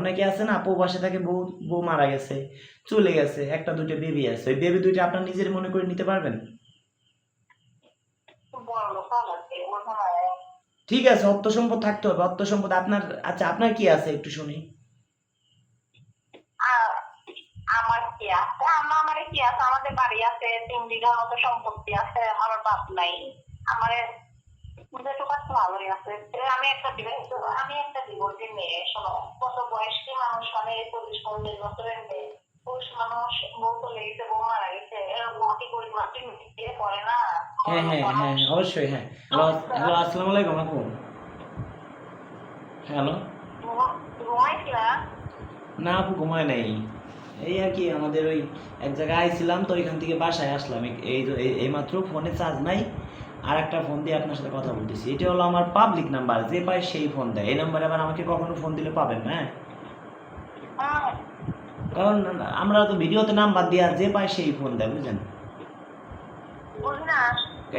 অনেকে আছে না প্রবাসে থাকে, বউ বউ মারা গেছে, চলে গেছে, একটা দুটো বেবি আছে। ওই বেবি দুইটা আপনার নিজের মনে করে নিতে পারবেন? ঠিক আছে, অর্থ সম্পদ থাকতে হবে, অর্থ সম্পদ আপনার আচ্ছা আপনার কি আছে একটু শুনি? আমার কি আছে? আমার আমার কি আছে আমাদের বাড়ি আছে, তিন বিঘার মতো সম্পত্তি আছে, আমার বাপ নাই। আমার ভালোই আছে আমি একটা আমি একটা ডিভোর্সি মেয়ে শোনো কত বয়স্ক মানুষ মানে চল্লিশ পঞ্চাশ বছরের মেয়ে পুরুষ মানুষ বউ চলে গেছে বউ মারা গেছে কি করি মাটি করে না? হ্যাঁ হ্যাঁ হ্যাঁ অবশ্যই হ্যাঁ। হ্যালো হ্যালো আসসালামু আলাইকুম আপু। হ্যালো। না আপু ঘুমায় নাই। এই আর কি আমাদের ওই এক জায়গায় আইছিলাম তো ওইখান থেকে বাসায় আসলাম। এই- এই এইমাত্র ফোনে চার্জ নাই। আর একটা ফোন দিয়ে আপনার সাথে কথা বলতেছি। এটা হলো আমার পাবলিক নাম্বার যে পায় সেই ফোন দেয়। এই নাম্বারে আবার আমাকে কখনো ফোন দিলে পাবেন হ্যাঁ? কারণ আমরা তো ভিডিওতে নাম্বার দিয়ে আর যে পায় সেই ফোন দেয়, বুঝলেন?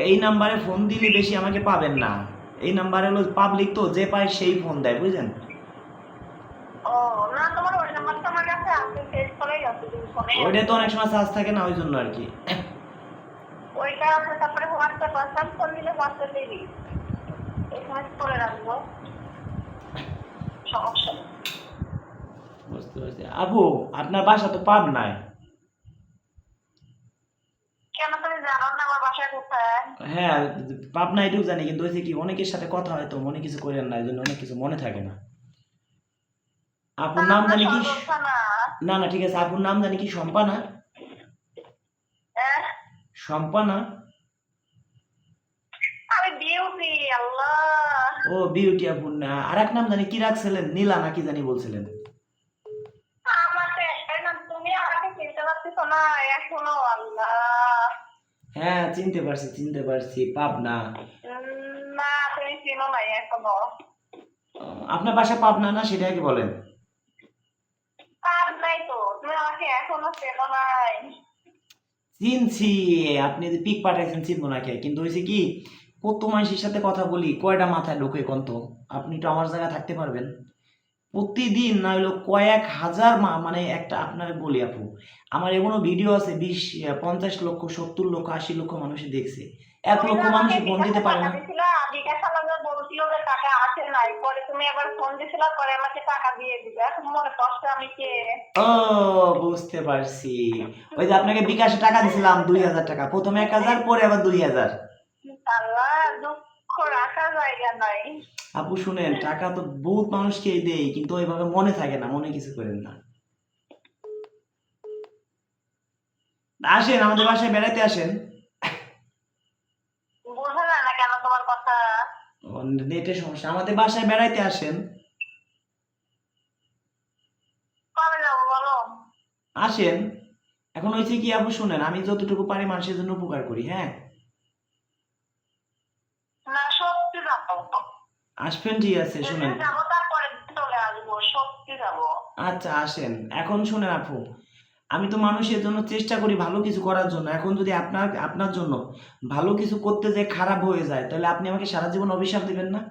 এই নাম্বারে ফোন দিলে বেশি আমাকে পাবেন না। এই নাম্বারে হলো পাবলিক তো, যে পায় সেই ফোন দেয়, বুঝলেন? ওইটা তো অনেক সময় চার্জ থাকে না, ওই জন্য আর কি। আছে তারপরে হোয়াটসঅ্যাপ হোয়াটসঅ্যাপ দিলে হোয়াটসঅ্যাপ এসএমএস করে রাখব। সমস্যা নেই। বুঝতে পারছি। আপু আপনার বাসা তো না বাসা কোথায়? হ্যাঁ পাবনা এটুকু জানি কিন্তু হয়েছে কি অনেকের সাথে কথা হয় তো মনে কিছু করেন না এই জন্য অনেক কিছু মনে থাকে না। আপুর নাম জানি কি? না। না না ঠিক আছে আপুর নাম জানি কি সম্পানা হ্যাঁ সম্পানা? ও বিউটি আপু না। আর এক নাম জানি কি রাখছিলেন? নীলা নাকি জানি বলছিলেন? হ্যাঁ চিনতে পারছি চিনতে পারছি পাবনা। না তুমি চিনো নাই এখনও। আপনার বাসা পাবনা না সেটা আগে বলেন। কাজ নাই তো তুমি আমাকে এখনও চেনো নাই। চিনছি, আপনি যে পিক পাঠাইছেন চিনবো না কে কিন্তু হয়েছে কি, কত মানুষের সাথে কথা বলি, কয়টা মাথায় ঢোকে কন্ত? আপনি তো আমার জায়গায় থাকতে পারবেন। প্রতিদিন না হলো কয়েক হাজার মা মানে একটা আপনার বলি আপু, আমার এমনও ভিডিও আছে বিশ, পঞ্চাশ লক্ষ, সত্তর লক্ষ, আশি লক্ষ মানুষ দেখছে। এক লক্ষ মানুষ ফোন দিতে পারে না। দিছিলা, আমাকে বলছিল যে টাকা আসে নাই পরে তুমি আবার ফোন দিছিলা পরে আমাকে টাকা দিয়ে দিবে এখন মনে কষ্ট আমি কে? ও বুঝতে পারছি। ওই যে আপনাকে বিকাশে টাকা দিছিলাম দুই হাজার টাকা। প্রথমে এক হাজার পরে আবার দুই হাজার। আল্লাহ দুঃখ রাখার জায়গা নাই। আপু শুনেন টাকা তো বহুত মানুষকেই দেই কিন্তু ওইভাবে মনে থাকে না মনে কিছু করেন না। আসেন আমাদের বাসায় বেড়াইতে আসেন বোঝা যায় না কেন তোমার কথা নেটের সমস্যা। আমাদের বাসায় বেড়াইতে আসেন। আসেন। এখন হয়েছে কি আপু শুনেন আমি যতটুকু পারি মানুষের জন্য উপকার করি হ্যাঁ? আসবেন ঠিক আছে শুনেন। তারপরে চলে আসব সত্যি যাব। আচ্ছা আসেন। এখন শুনেন আপু। আমি তো মানুষের জন্য চেষ্টা করি ভালো কিছু করার জন্য। এখন যদি আপনার আপনার জন্য ভালো কিছু করতে যে খারাপ হয়ে যায় তাহলে আপনি আমাকে সারা জীবন অভিশাপ দিবেন না?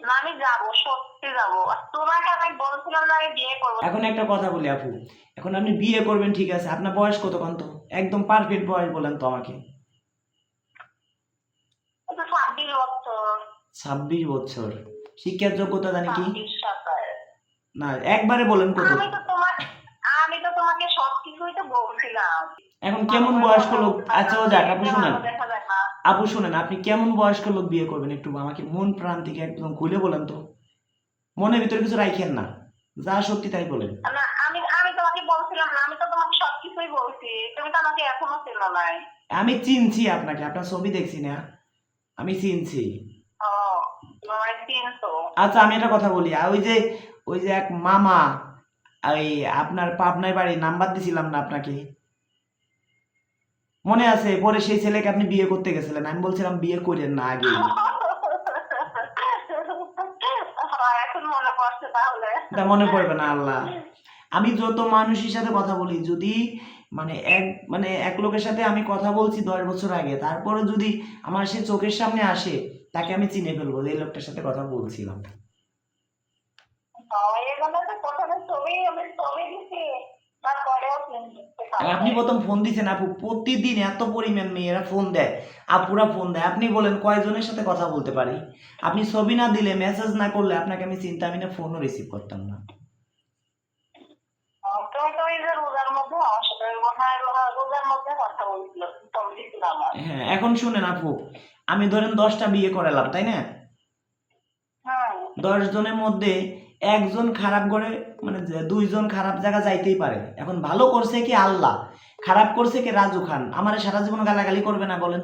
না আমি যাব সত্যি যাব। তোমাকে আমি বলছিলাম না আমি বিয়ে করব। এখন একটা কথা বলি আপু এখন আপনি বিয়ে করবেন ঠিক আছে? আপনার বয়স কত কত একদম পারফেক্ট বয়স বলেন তো আমাকে। ছাব্বিশ বছর। ছাব্বিশ বছর। শিক্ষার যোগ্যতা জানি কি? না একবারে বলেন কত। এখন কেমন বয়স্ক লোক? আচ্ছা ও যাক আপু শুনেন। আপু শুনেন আপনি কেমন বয়স্ক লোক বিয়ে করবেন? একটু আমাকে মন প্রাণ থেকে একদম খুলে বলেন তো। মনের ভিতরে কিছু রাখেন না। যা সত্যি তাই বলেন। না আমি আমি তোমাকে বলছিলাম না আমি তো তোমাকে সবকিছুই বলছি। তুমি তো আমাকে এখনও চেনো নাই। আমি চিনছি আপনাকে আপনার ছবি দেখছি না। আমি ও চিনছো। আচ্ছা আমি একটা কথা বলি। ওই যে ওই যে এক মামা ওই আপনার পাবনায় বাড়ি নাম্বার দিছিলাম না আপনাকে। মনে আছে পরে সেই ছেলেকে আপনি বিয়ে করতে গেছিলেন। আমি বলছিলাম বিয়ে করেন না আগে। হ্যাঁ, মনে পড়বে না আল্লাহ। আমি যত মানুষের সাথে কথা বলি যদি মানে এক মানে এক লোকের সাথে আমি কথা বলছি দশ বছর আগে তারপরে যদি আমার সে চোখের সামনে আসে তাকে আমি চিনে ফেলব যে লোকটার সাথে কথা বলছিলাম এই জন্য তো প্রথমে ছবি আমি ছবি দিছি তারপরেও কিনতে আর আপনি প্রথম ফোন দিছেন আপু প্রতিদিন এত পরিমাণ মেয়েরা ফোন দেয় আপুরা ফোন দেয়। আপনি বলেন কয়জনের সাথে কথা বলতে পারি? আপনি ছবি না দিলে মেসেজ না করলে আপনাকে আমি চিন্তা আমি না ফোনও রিসিভ করতাম না। হয় হ্যাঁ এখন শুনেন আপু আমি ধরেন দশটা বিয়ে করালাম তাই না? হুম দশ জনের মধ্যে একজন খারাপ করে মানে দুইজন খারাপ জায়গা যাইতেই পারে। এখন ভালো করছে কি আল্লাহ? খারাপ করছে কি রাজু খান? আমার সারা জীবন গালাগালি করবে না বলেন।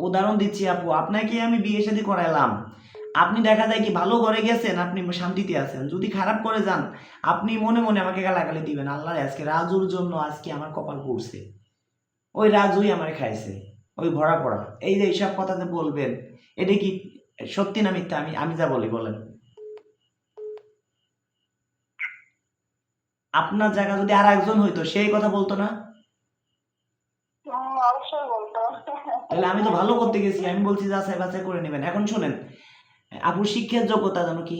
উদাহরণ দিচ্ছি আপু, আপনাকে আমি বিয়ে শাদী করাইলাম। আপনি দেখা যায় কি ভালো করে গেছেন, আপনি শান্তিতে আছেন। যদি খারাপ করে যান, আপনি মনে মনে আমাকে গালাগালি দিবেন। আল্লাহ, আজকে রাজুর জন্য আজকে আমার কপাল পড়ছে। ওই রাজুই আমার খাইছে। ওই ভরা পড়া। এই যে এইসব কথাতে বলবেন এটা কি সত্যি না মিথ্যা? আমি আমি যা বলি বলেন। আপনার জায়গা যদি আর একজন হইতো সেই কথা বলতো না? তাহলে আমি তো ভালো করতে গেছি আমি বলছি যাচাই বাছাই করে নেবেন। এখন শোনেন আপুর শিক্ষার যোগ্যতা জানো কি?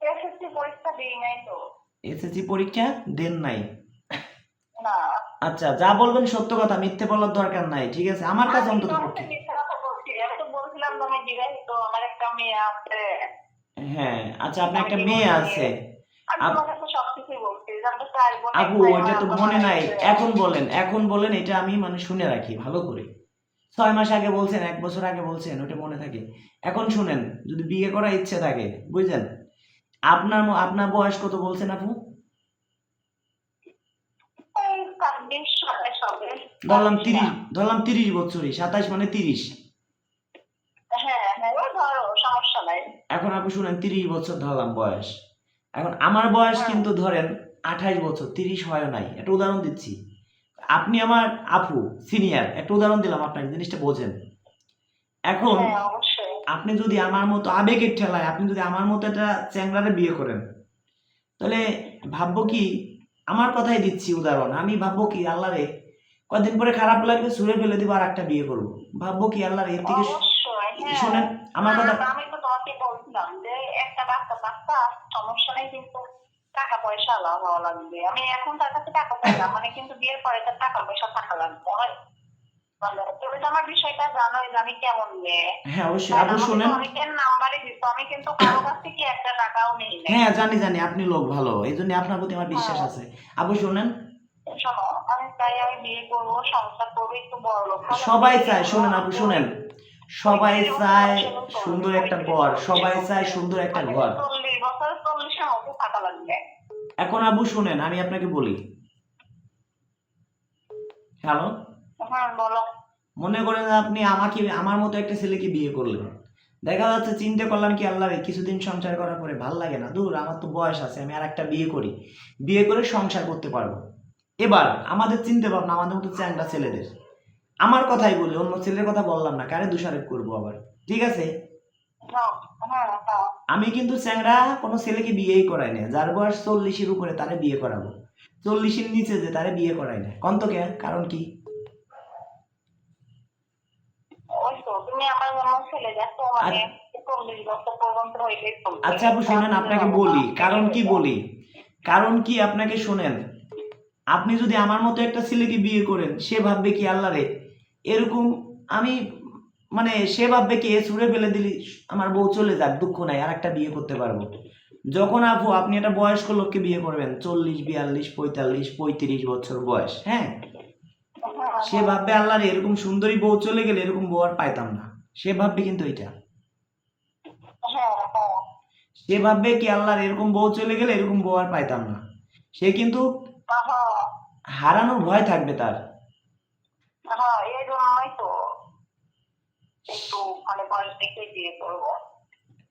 এসএসসি পরীক্ষা দিই নাই তো। এসএসসি পরীক্ষা দেন নাই? না। আচ্ছা যা বলবেন সত্য কথা মিথ্যে বলার দরকার নাই ঠিক আছে? আমার কাছে অন্তত পক্ষে। হ্যাঁ আচ্ছা আপনার একটা মেয়ে আছে। আপু ওইটা তো মনে নাই এখন বলেন এখন বলেন এটা আমি মানে শুনে রাখি ভালো করে। ছয় মাস আগে বলছেন এক বছর আগে বলছেন ওটা মনে থাকে। এখন শুনেন যদি বিয়ে করার ইচ্ছে থাকে বুঝলেন? আপনার আপনার বয়স কত বলছেন আপু এই ছাব্বিশ সাতাশ হবে। ধরলাম তিরিশ ধরলাম তিরিশ বছরই সাতাশ মানে তিরিশ। হ্যাঁ হ্যাঁ এখন আপু শুনেন তিরিশ বছর ধরলাম বয়স। এখন আমার বয়স হ্যাঁ। কিন্তু ধরেন আঠাইশ বছর তিরিশ হয় নাই। একটা উদাহরণ দিচ্ছি। আপনি আমার আপু সিনিয়র একটা উদাহরণ দিলাম আপনাকে জিনিসটা বোঝেন। এখন আপনি যদি আমার মতো আবেগের ঠেলায় আপনি যদি আমার মতো একটা চ্যাংরারে বিয়ে করেন তাহলে ভাববো কি আমার কথাই দিচ্ছি উদাহরণ। আমি ভাববো কি আল্লাহ রে কদিন পরে খারাপ লাগবে সুরে ফেলে দিব আর একটা বিয়ে করব। ভাববো কি আল্লাহ এর থেকে অবশ্যই হ্যাঁ। শোনেন আমার কথা আমি তো তোমাকে বলছিলাম যে একটা বাচ্চা বাচ্চা সমস্যা নেই কিন্তু টাকা পয়সা আলাদা লাগবে। আমি এখন তার কাছে টাকা পাইলাম মানে কিন্তু বিয়ের পরে তার টাকা পয়সা থাকা লাগবে তুমি তো আমার বিষয়টা জানোই যে আমি কেমন মেয়ে। হ্যাঁ অবশ্যই। আপু শোনেন। অনেকের আমি কিন্তু কারও কাছ থেকে একটা টাকাও নেই। হ্যাঁ জানি জানি। আপনি লোক ভালো এই জন্য আপনার প্রতি আমার বিশ্বাস হ্যাঁ। আছে। আপু শোনেন। শোনো আমি চাই আমি বিয়ে করব সংসার করব একটু বড় লোক। সবাই চায় শোনেন আপু শোনেন। সবাই চায় সুন্দর একটা ঘর সবাই চায় সুন্দর একটা ঘর। এখন আবু শুনেন আমি আপনাকে বলি। হ্যালো? হ্যাঁ মনে করেন আপনি আমাকে আমার মতো একটা ছেলেকে বিয়ে করলেন। দেখা যাচ্ছে চিন্তা করলাম কি আল্লাহ রে, কিছুদিন সংসার করার পরে ভালো লাগে না। দূর আমার তো বয়স আছে আমি আর একটা বিয়ে করি। বিয়ে করে সংসার করতে পারব। এবার আমাদের চিন্তা ভাবনা আমাদের মতো চ্যাংটা ছেলেদের। আমার কথাই বলি অন্য ছেলের কথা বললাম না কারে দোষারোপ করব আবার? ঠিক আছে? আমি কিন্তু চ্যাংরা কোনো ছেলেকে বিয়েই করাই না যার বয়স চল্লিশের উপরে তারে বিয়ে করাবো। চল্লিশের নিচে যে তারে বিয়ে করাই না কন্তকে কারণ কি? চলবে। আচ্ছা আপু শোনেন আপনাকে বলি। কারণ কি বলি? কারণ কি আপনাকে শোনেন? আপনি যদি আমার মতো একটা ছেলেকে বিয়ে করেন সে ভাববে কি আল্লাহ রে? এরকম আমি মানে সে ভাববে কি এ ছুঁড়ে ফেলে দিলি আমার বউ চলে যাক দুঃখ নাই আর একটা বিয়ে করতে পারব। যখন আপু আপনি একটা বয়স্ক লোককে বিয়ে করবেন চল্লিশ বিয়াল্লিশ পঁয়তাল্লিশ পঁয়ত্রিশ বছর বয়স হ্যাঁ? সে ভাববে আল্লাহ রে এরকম সুন্দরী বউ চলে গেলে এরকম বউ আর পাইতাম না। সে ভাববে কিন্তু এটা। হ্যাঁ হ্যাঁ। সে ভাববে কি আল্লাহর এরকম বউ চলে গেলে এরকম বউ আর পাইতাম না। সে কিন্তু হারানোর ভয় থাকবে তার। হ্যাঁ এই জন্যই তো একটু মানে বয়স দেখে বিয়ে করব।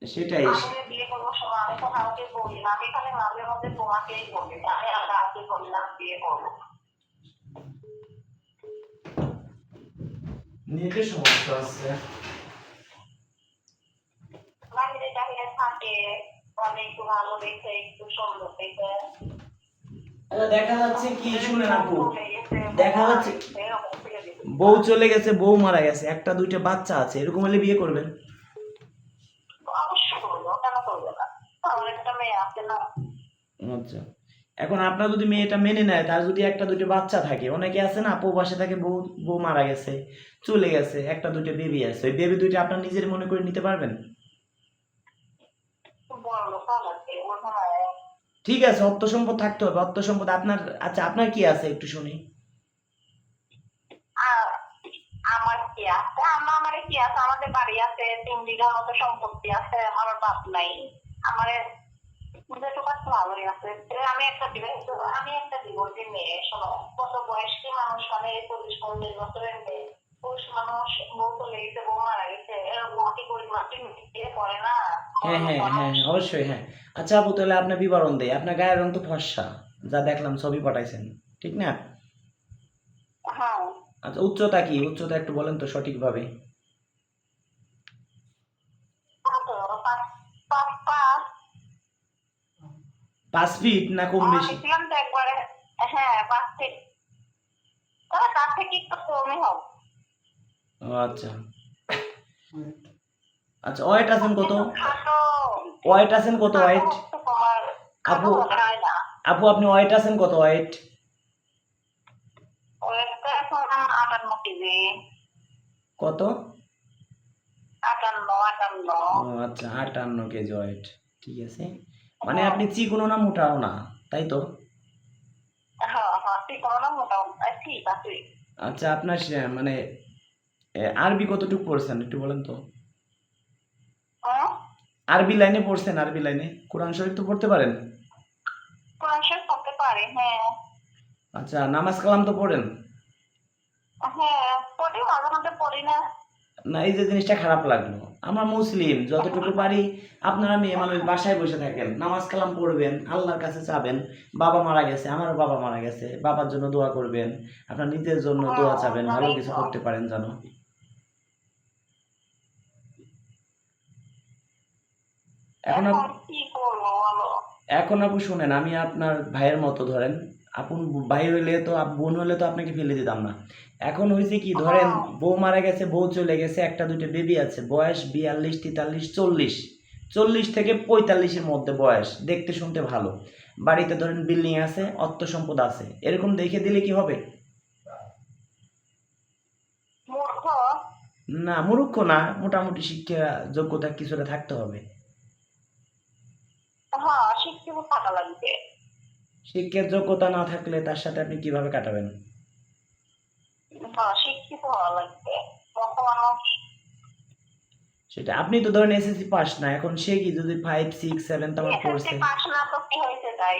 সেটাই। আমি বিয়ে করব সময় আমি তো কাউকে বলি না। আমি খালি মাঝে মধ্যে তোমাকেই বলি আমি আর কাউকে বলি বিয়ে করব। নেটের সমস্যা আছে। থাকে মানে ভালো দেখে একটু সুন্দর দেখে। দেখা যাচ্ছে কি শুনেন আপু দেখা যাচ্ছে বউ চলে গেছে বউ মারা গেছে একটা দুইটা বাচ্চা আছে এরকম হলে বিয়ে করবেন? আচ্ছা। এখন আপনার যদি মেয়েটা মেনে নেয় তার যদি একটা দুটো বাচ্চা থাকে অনেকে আছে না প্রবাসে থাকে বউ বউ মারা গেছে চলে গেছে একটা দুটো বেবি আছে ওই বেবি দুইটা আপনার নিজের মনে করে নিতে পারবেন? ঠিক আছে অর্থ সম্পদ থাকতে হবে অর্থ সম্পদ আপনার আচ্ছা আপনার কি আছে একটু শুনি? আমার কি আছে? আমার আমার কি আছে? আমাদের বাড়ি আছে, তিন বিঘার মতো সম্পত্তি আছে, আমার বাপ নাই। আমার ভালোই আছে। আমি একটা আমি একটা ডিভোর্সি মেয়ে, শোনো। কত বয়স্ক মানুষ মানে চল্লিশ পঞ্চাশ বছরের মেয়ে? হ্যাঁ হ্যাঁ হ্যাঁ অবশ্যই হ্যাঁ। আচ্ছা আপু তাহলে আপনার বিবরণ দেয় আপনার গায়ের রং তো ফর্সা। যা দেখলাম ছবি পাঠাইছেন। ঠিক না? হ্যাঁ। আচ্ছা উচ্চতা কি? উচ্চতা একটু বলেন তো সঠিকভাবে? পাঁচ ফিট না কম বেশি? একবারে হ্যাঁ পাঁচ ফিট তার থেকে একটু কমই হবে। ও আচ্ছা। আচ্ছা ওয়েট আছেন কত? ওয়েট আছেন কত ওয়েট আপু। আপু, আপনি ওয়েট আছেন কত ওয়েট কত? আচ্ছা আটান্ন কেজি ওয়েট ঠিক আছে। মানে আপনি চিকনো না মোটাও না, তাই তো? আচ্ছা আপনার মানে আরবি কতটুকু পড়ছেন, একটু বলেন তো? আরবি লাইনে পড়ছেন আরবি লাইনে। কোরআন শরীফ তো পড়তে পারেন? কোরআন শরীফ পড়তে পারি হ্যাঁ। আচ্ছা নামাজ কালাম তো পড়েন? হ্যাঁ পড়ি মাঝে মাঝে পড়ি না। না এই যে জিনিসটা খারাপ লাগল। আমরা মুসলিম যতটুকু পারি আপনারা মেয়ে মানুষ বাসায় বসে থাকেন নামাজ কালাম পড়বেন আল্লাহর কাছে চাবেন বাবা মারা গেছে আমারও বাবা মারা গেছে বাবার জন্য দোয়া করবেন আপনার নিজের জন্য দোয়া চাবেন ভালো কিছু করতে পারেন জানো এখন এখন আপু শুনেন আমি আপনার ভাইয়ের মতো ধরেন আপন ভাই হইলে তো বোন হলে তো আপনাকে ফেলে দিতাম না। এখন হয়েছে কি ধরেন বউ মারা গেছে বউ চলে গেছে একটা দুটো বেবি আছে বয়স বিয়াল্লিশ তেতাল্লিশ চল্লিশ। চল্লিশ থেকে পঁয়তাল্লিশের মধ্যে বয়স দেখতে শুনতে ভালো। বাড়িতে ধরেন বিল্ডিং আছে অর্থ সম্পদ আছে এরকম দেখে দিলে কি হবে? না মূর্খ না মোটামুটি শিক্ষা যোগ্যতা কিছুটা থাকতে হবে। হ্যাঁ থাকা লাগবে শিক্ষার যোগ্যতা না থাকলে তার সাথে আপনি কীভাবে কাটাবেন? শিক্ষিত হওয়া লাগবে। সেটা আপনি তো ধরেন এসএসসি পাস না এখন সে কি যদি ফাইভ সিক্স সেভেন তোমার পড়ছে পাস না তো কি হয়েছে তাই?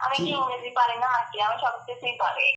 আমি কি ইংরেজি পারি না আর কি আমি সব কিছুই পারি।